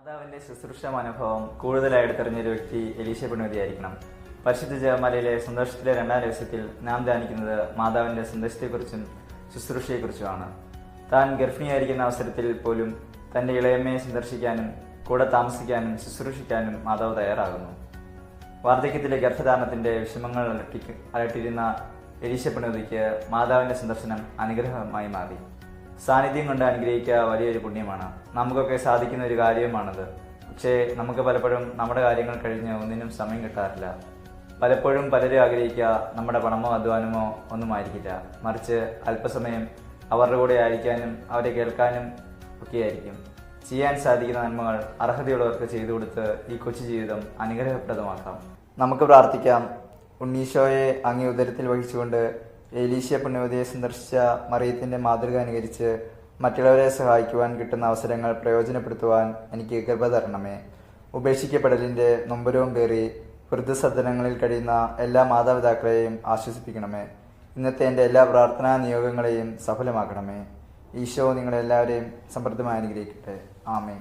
മാതാവിന്റെ ശുശ്രൂഷ മനോഭാവം കൂടുതലായി എടുത്തെറിഞ്ഞൊരു വ്യക്തി എലീശ പെണ്ണുമതിയായിരിക്കണം പരിശുദ്ധ ജയമാലയിലെ സന്തോഷത്തിലെ രണ്ടാം രഹസ്യത്തിൽ നാം ധ്യാനിക്കുന്നത് മാതാവിന്റെ സന്ദേശത്തെക്കുറിച്ചും ശുശ്രൂഷയെക്കുറിച്ചുമാണ്. താൻ ഗർഭിണിയായിരിക്കുന്ന അവസരത്തിൽ പോലും തന്റെ ഇളയമ്മയെ സന്ദർശിക്കാനും കൂടെ താമസിക്കാനും ശുശ്രൂഷിക്കാനും മാതാവ് തയ്യാറാകുന്നു. വാർദ്ധക്യത്തിലെ ഗർഭധാരണത്തിന്റെ വിഷമങ്ങൾ അലട്ടി അലട്ടിരുന്ന എലീശ പെണ്ണുതിക്ക് മാതാവിന്റെ സന്ദർശനം അനുഗ്രഹമായി മാറി. സാന്നിധ്യം കൊണ്ട് അനുഗ്രഹിക്കുക വലിയൊരു പുണ്യമാണ്. നമുക്കൊക്കെ സാധിക്കുന്ന ഒരു കാര്യമാണത്. പക്ഷേ നമുക്ക് പലപ്പോഴും നമ്മുടെ കാര്യങ്ങൾ കഴിഞ്ഞ് ഒന്നിനും സമയം കിട്ടാറില്ല. പലപ്പോഴും പലരും ആഗ്രഹിക്കുക നമ്മുടെ പണമോ അധ്വാനമോ ഒന്നും ആയിരിക്കില്ല മറിച്ച് അല്പസമയം അവരുടെ കൂടെ ആയിരിക്കാനും അവരെ കേൾക്കാനും ഒക്കെയായിരിക്കും. ചെയ്യാൻ സാധിക്കുന്ന നന്മകൾ അർഹതയുള്ളവർക്ക് ചെയ്തു കൊടുത്ത് ഈ കൊച്ചു ജീവിതം അനുഗ്രഹപ്രദമാക്കാം. നമുക്ക് പ്രാർത്ഥിക്കാം. ഉണ്ണീശോയെ അങ്ങേ ഉദരത്തിൽ വഹിച്ചുകൊണ്ട് ഏലീഷ്യ പുണ്യവതിയെ സന്ദർശിച്ച മറിയത്തിന്റെ മാതൃക അനുകരിച്ച് മറ്റുള്ളവരെ സഹായിക്കുവാൻ കിട്ടുന്ന അവസരങ്ങൾ പ്രയോജനപ്പെടുത്തുവാൻ എനിക്ക് കൃപ തരണമേ ഉപേക്ഷിക്കപ്പെടലിന്റെ നൊമ്പരവും കയറി വൃദ്ധസദനങ്ങളിൽ കഴിയുന്ന എല്ലാ മാതാപിതാക്കളെയും ആശ്വസിപ്പിക്കണമേ. ഇന്നത്തെ എന്റെ എല്ലാ പ്രാർത്ഥനാ നിയോഗങ്ങളെയും സഫലമാക്കണമേ. ഈശോ നിങ്ങളെല്ലാവരെയും സമൃദ്ധമായി അനുഗ്രഹിക്കട്ടെ. ആമേ